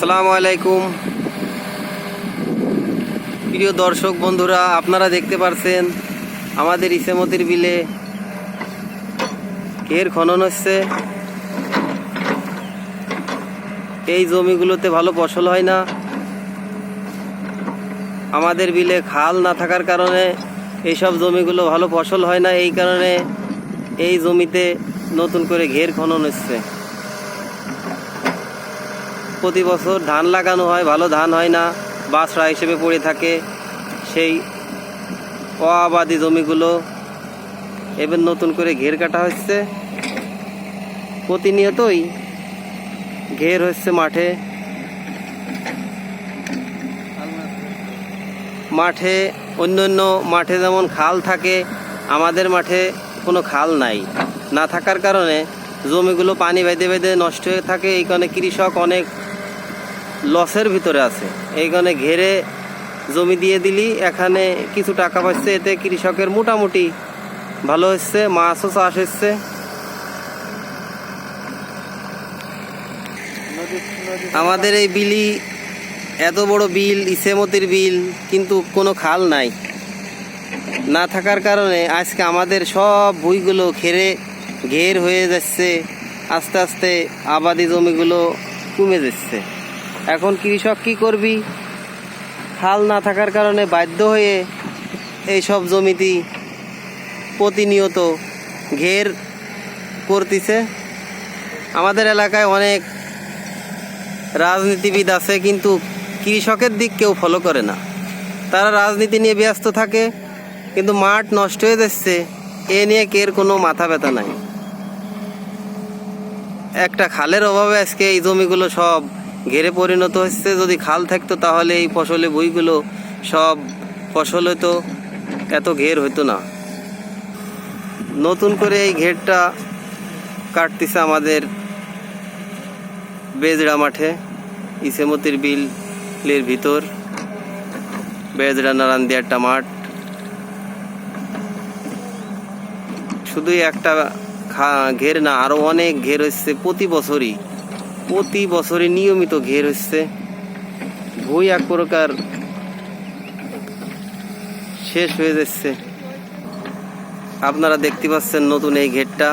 আসসালামু আলাইকুম। প্রিয় দর্শক বন্ধুরা, আপনারা দেখতে পারছেন আমাদের ইসেমতির বিলে ঘের খনন হচ্ছে। এই জমিগুলোতে ভালো ফসল হয় না। আমাদের বিলে খাল না থাকার কারণে এইসব জমিগুলো ভালো ফসল হয় না। এই কারণে এই জমিতে নতুন করে ঘের খনন হচ্ছে। প্রতি বছর ধান লাগানো হয়, ভালো ধান হয় না বাসরা হিসেবে পড়ে থাকে। সেই অআবাদি জমিগুলো এবার নতুন করে ঘের কাটা হচ্ছে। প্রতিনিয়তই ঘের হচ্ছে মাঠে। মাঠে, অন্য অন্য মাঠে যেমন খাল থাকে, আমাদের মাঠে কোনো খাল নাই। না থাকার কারণে জমিগুলো পানি বেঁধে বেঁধে নষ্ট হয়ে থাকে। এই কারণে কৃষক অনেক লসের ভিতরে আছে। এইখানে ঘেরে জমি দিয়ে দিলি, এখানে কিছু টাকা পাচ্ছে, এতে কৃষকের মোটামুটি ভালো হচ্ছে, মাছও চাষ হচ্ছে। আমাদের এই বিলি, এত বড় বিল, ইসেমতির বিল, কিন্তু কোনো খাল নাই। না থাকার কারণে আজকে আমাদের সব ভুইগুলো খেরে ঘের হয়ে যাচ্ছে, আস্তে আস্তে আবাদি জমিগুলো কমে যাচ্ছে। এখন কৃষক কি করবি? খাল না থাকার কারণে বাধ্য হয়ে এই সব জমিতে প্রতিনিয়ত ঘের করতেছে। আমাদের এলাকায় অনেক রাজনীতিবিদ আছে, কিন্তু কৃষকের দিক কেউ ফলো করে না। তারা রাজনীতি নিয়ে ব্যস্ত থাকে, কিন্তু মাঠ নষ্ট হয়ে যাচ্ছে। এ নিয়ে কের কোনো মাথা ব্যথা নাই। একটা খালের অভাবে আজকে এই জমিগুলো সব ঘেরে পরিণত হচ্ছে। যদি খাল থাকতো তাহলে এই ফসলে বইগুলো সব ফসল হতো, এত ঘের হতো না। নতুন করে এই ঘেরটা কাটতেছে আমাদের বেজড়া মাঠে, ইসেমতির বিলের ভিতর। বেজড়া নারায়ণ দিয়ে একটা মাঠ। শুধুই একটা ঘের না, আরও অনেক ঘের হচ্ছে প্রতি বছরই। প্রতি বছরে নিয়মিত ঘের হচ্ছে। বই এক প্রকার শেষ হয়ে যাচ্ছে। আপনারা দেখতে পাচ্ছেন নতুন এই ঘেরটা।